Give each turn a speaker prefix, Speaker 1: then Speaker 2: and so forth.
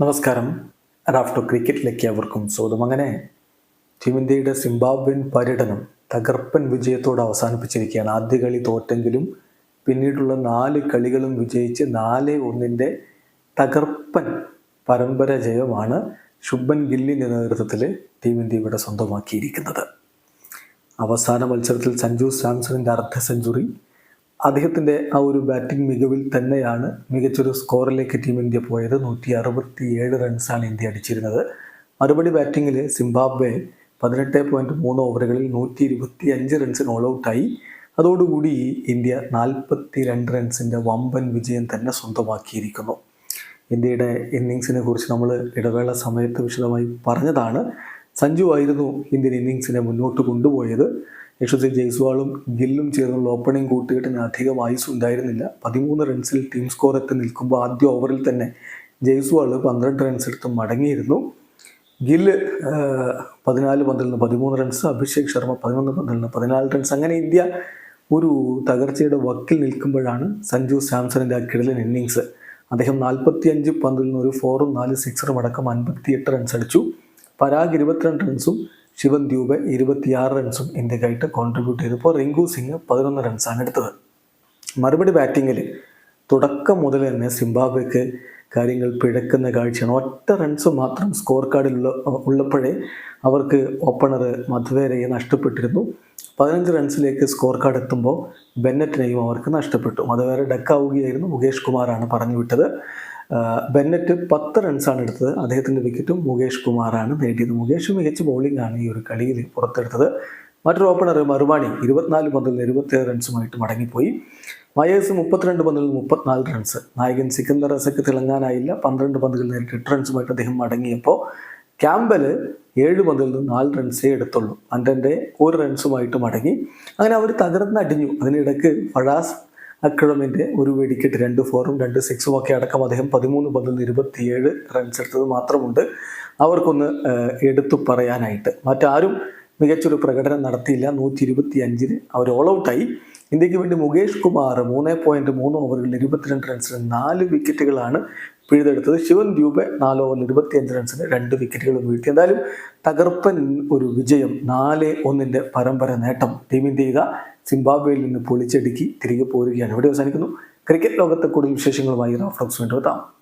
Speaker 1: നമസ്കാരം. റാഫ്റ്റോ ക്രിക്കറ്റിലേക്ക് അവർക്കും സ്വാഗതം. അങ്ങനെ ടീം ഇന്ത്യയുടെ സിംബാബ്വൻ പര്യടനം തകർപ്പൻ വിജയത്തോടെ അവസാനിപ്പിച്ചിരിക്കുകയാണ്. ആദ്യ കളി തോറ്റെങ്കിലും പിന്നീടുള്ള നാല് കളികളും വിജയിച്ച് നാല് ഒന്നിന്റെ തകർപ്പൻ പരമ്പര ജയമാണ് ശുഭൻ ഗില്ലിന്റെ നേതൃത്വത്തിൽ ടീം ഇന്ത്യ ഇവിടെ സ്വന്തമാക്കിയിരിക്കുന്നത്. അവസാന മത്സരത്തിൽ സഞ്ജു സാംസണിന്റെ അർദ്ധ സെഞ്ചുറി അദ്ദേഹത്തിന്റെ ആ ഒരു ബാറ്റിംഗ് മികവിൽ തന്നെയാണ് മികച്ചൊരു സ്കോറിലേക്ക് ടീം ഇന്ത്യ പോയത്. നൂറ്റി അറുപത്തി ഏഴ് റൺസാണ് ഇന്ത്യ അടിച്ചിരുന്നത്. മറുപടി ബാറ്റിങ്ങിൽ സിംബാബ്വെ പതിനെട്ട് പോയിന്റ് മൂന്ന് ഓവറുകളിൽ നൂറ്റി ഇരുപത്തി അഞ്ച് റൺസിന് ഓൾ ഔട്ടായി അതോടുകൂടി ഇന്ത്യ നാൽപ്പത്തി രണ്ട് റൺസിന്റെ വമ്പൻ വിജയം തന്നെ സ്വന്തമാക്കിയിരിക്കുന്നു. ഇന്ത്യയുടെ ഇന്നിങ്സിനെ കുറിച്ച് നമ്മൾ ഇടവേള സമയത്ത് വിശദമായി പറഞ്ഞതാണ്. സഞ്ജു ആയിരുന്നു ഇന്ത്യൻ ഇന്നിങ്സിനെ മുന്നോട്ട് കൊണ്ടുപോയത്. യശസ്വി ജയ്സ്വാളും ഗില്ലും ചേർന്നുള്ള ഓപ്പണിംഗ് കൂട്ടുകെട്ടിന് അധികം ആയുസ് ഉണ്ടായിരുന്നില്ല. പതിമൂന്ന് റൺസിൽ ടീം സ്കോർ എത്തി നിൽക്കുമ്പോൾ ആദ്യ ഓവറിൽ തന്നെ ജയ്സ്വാൾ പന്ത്രണ്ട് റൺസ് എടുത്ത് മടങ്ങിയിരുന്നു. ഗില്ല് പതിനാല് പന്തിൽ നിന്ന് പതിമൂന്ന് റൺസ് അഭിഷേക് ശർമ്മ പതിനൊന്ന് പന്തിൽ നിന്ന് പതിനാല് റൺസ് അങ്ങനെ ഇന്ത്യ ഒരു തകർച്ചയുടെ വക്കിൽ നിൽക്കുമ്പോഴാണ് സഞ്ജു സാംസണിന്റെ ആ കിടലൻ ഇന്നിങ്സ് അദ്ദേഹം നാൽപ്പത്തി അഞ്ച് പന്തിൽ നിന്ന് ഒരു ഫോറും നാല് സിക്സറും അടക്കം അൻപത്തിയെട്ട് റൺസ് അടിച്ചു. പരാഗ് ഇരുപത്തിരണ്ട് റൺസും ശിവൻ ദ്യൂബ് ഇരുപത്തിയാറ് റൺസും ഇന്ത്യക്കായിട്ട് കോൺട്രിബ്യൂട്ട് ചെയ്തപ്പോൾ റിങ്കു സിംഗ് പതിനൊന്ന് റൺസാണ് എടുത്തത്. മറുപടി ബാറ്റിങ്ങിൽ തുടക്കം മുതൽ തന്നെ സിംബാബ്വെക്ക് കാര്യങ്ങൾ പിഴക്കുന്ന കാഴ്ചയാണ്. ഒറ്റ റൺസ് മാത്രം സ്കോർ കാർഡിലുള്ള ഉള്ളപ്പോഴേ അവർക്ക് ഓപ്പണർ മധുവേരയെ നഷ്ടപ്പെട്ടിരുന്നു. പതിനഞ്ച് റൺസിലേക്ക് സ്കോർ കാർഡ് എത്തുമ്പോൾ ബെന്നറ്റിനെയും അവർക്ക് നഷ്ടപ്പെട്ടു. മധുവേര ഡക്കാവുകയായിരുന്നു മുകേഷ് കുമാറാണ് പറഞ്ഞു വിട്ടത് ബെന്നറ്റ് പത്ത് റൺസാണ് എടുത്തത്. അദ്ദേഹത്തിന്റെ വിക്കറ്റും മുകേഷ് കുമാറാണ് നേടിയത്. മുകേഷ് മികച്ച ബൗളിംഗ് ആണ് ഈ ഒരു കളിയിൽ പുറത്തെടുത്തത്. മറ്റൊരു ഓപ്പണർ മറുവാണി ഇരുപത്തിനാല് പന്തിൽ നിന്ന് ഇരുപത്തിയേഴ് റൺസുമായിട്ട് മടങ്ങിപ്പോയി. മയേഴ്സ് മുപ്പത്തിരണ്ട് പന്തിൽ നിന്ന് മുപ്പത്തിനാല് റൺസ്. നായകൻ സിക്കന്ദർ റസക്ക് തിളങ്ങാനായില്ല. പന്ത്രണ്ട് പന്തുകൾ നേരിട്ട് എട്ട് റൺസുമായിട്ട് അദ്ദേഹം മടങ്ങിയപ്പോൾ ക്യാമ്പൽ ഏഴ് പന്തിൽ നിന്ന് നാല് റൺസേ എടുത്തുള്ളൂ. അന്റെ ഒരു റൺസുമായിട്ട് മടങ്ങി. അങ്ങനെ അവർ തകർന്നടിഞ്ഞു. അതിനിടയ്ക്ക് ഫഴാസ് അക്രമിന്റെ ഒരു വെടിക്കെട്ട് രണ്ട് ഫോറും രണ്ട് സിക്സും ഒക്കെ അടക്കം അദ്ദേഹം പതിമൂന്ന് പന്തിൽ ഇരുപത്തിയേഴ് റൺസ് എടുത്തത് മാത്രമുണ്ട്. അവർക്കൊന്ന് എടുത്തു പറയാനായിട്ട്. മറ്റാരും മികച്ചൊരു പ്രകടനം നടത്തിയില്ല. നൂറ്റി ഇരുപത്തി അഞ്ചിന് അവർ ഓൾ ഔട്ടായി ഇന്ത്യയ്ക്ക് വേണ്ടി മുകേഷ് കുമാർ മൂന്ന് പോയിന്റ് മൂന്ന് ഓവറിൽ ഇരുപത്തിരണ്ട് റൺസിന് നാല് വിക്കറ്റുകളാണ് പിഴുതെടുത്തത്. ശിവൻ ദ്യൂബെ നാല് ഓവറിൽ ഇരുപത്തിയഞ്ച് റൺസിന് രണ്ട് വിക്കറ്റുകളും വീഴ്ത്തി. എന്തായാലും തകർപ്പൻ ഒരു വിജയം നാല് ഒന്നിന്റെ പരമ്പര നേട്ടം ടീം ഇന്ത്യ സിംബാബ്വേയിൽ നിന്ന് പൊളിച്ചടുക്കി തിരികെ പോരുകയാണ്. ഇവിടെ അവസാനിക്കുന്നു. ക്രിക്കറ്റ് ലോകത്തെ കൂടുതൽ വിശേഷങ്ങളുമായി റാഫ്ലോക്സ് വീണ്ടും എത്താം.